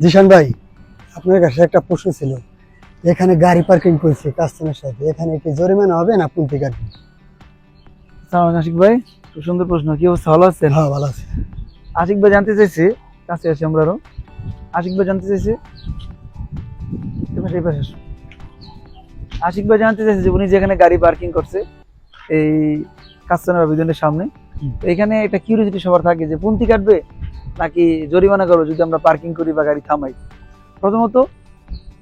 জিশান ভাই আপনার কাছে একটা প্রশ্ন ছিল। এখানে গাড়ি পার্কিং করছি কাস্টমার সাথে। এখানে কি জরিমানা হবে না পুঁতি কাটবে সালাম আশিক ভাই খুব সুন্দর প্রশ্ন। কি অবস্থা ভালো আছেন? হ্যাঁ ভালো আছে। আশিক ভাই জানতে চাইছে কাছে আছি আমরা আরও আশিক ভাই জানতে চাইছে? সেই পাশে আশিক ভাই জানতে চাইছে যে উনি যেখানে গাড়ি পার্কিং করছে এই কাস্টমার বিধানের সামনে এখানে একটা কিউরিয়াসিটি সবার থাকে যে পুন্তি কাটবে নাকি জরিমানা করব যদি আমরা পার্কিং করি বা গাড়ি থামাই? প্রথমত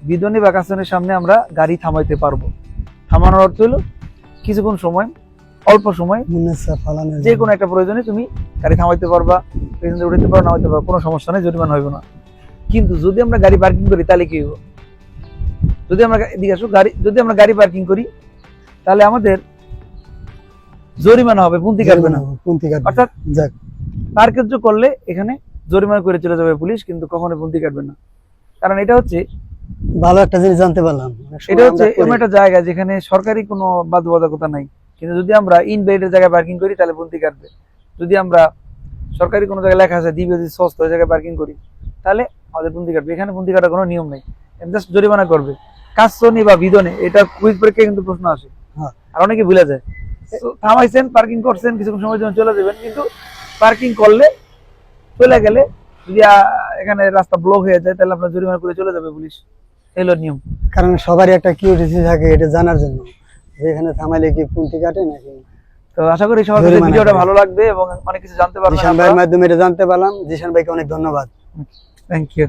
বিদনী বা কাস্টমারের সামনে আমরা গাড়ি থামাইতে পারব। থামানোর অর্থ হলো কিছুক্ষণ সময় অল্প সময় যে কোনো একটা প্রয়োজনে তুমি গাড়ি থামাইতে পারবা দিয়ে উঠাইতে পারো নামাইতে পারো কোনো সমস্যা নেই জরিমানা হইব না। কিন্তু যদি আমরা গাড়ি পার্কিং করি তাহলে কি হইব? যদি আমরা এদিকে আসো গাড়ি যদি আমরা গাড়ি পার্কিং করি তাহলে আমাদের জরিমানা হবে পুন্তি কাটবে না। পুঁতি কাটবে। অর্থাৎ যাক। পার্কেজ করলে এখানে জরিমানা করে চলে যাবে পুলিশ কিন্তু কখনো বন্দি কাটবে না। কারণ এটা হচ্ছে ভালো একটা জিনিস জানতে পারলাম। এটা হচ্ছে এমন একটা জায়গা যেখানে সরকারি কোনো বাধ্যবাধকতা নাই। কিন্তু যদি আমরা ইনভ্যালিডের জায়গায় পার্কিং করি তাহলে পন্থী কাটবে। যদি আমরা সরকারি কোনো জায়গায় লেখা আছে দিবে যদি সস্তা জায়গায় পার্কিং করি তাহলে আমাদের পন্থী কাটবে। এখানে বন্দি কাটার কোনো নিয়ম নেই। জাস্ট জরিমানা করবে। কাজনি বা বিধনে এটা কুইক পরীক্ষায় কিন্তু প্রশ্ন আসে। হ্যাঁ। আর অনেকে ভুলে যায়। থামাইছেন পার্কিং করছেন কিছুক্ষণ সময় জন্য চলে যাবেন কিন্তু পার্কিং করলে চলে গেলে যদি এখানে রাস্তা ব্লক হয়ে যায় তাহলে আপনার জরিমানা করে চলে যাবে পুলিশ। এলো নিয়ম। কারণ সবারই একটা কিউরিয়াসিটি থাকে এটা জানার জন্য। যে এখানে থামাইলে কি পুঁতি কাটে নাকি? তো আশা করি সবার ভিডিওটা ভালো লাগবে এবং অনেক কিছু জানতে পারলাম জিশান ভাইয়ের মাধ্যমে এটা জানতে পারলাম। জিশান ভাইকে অনেক ধন্যবাদ। Thank you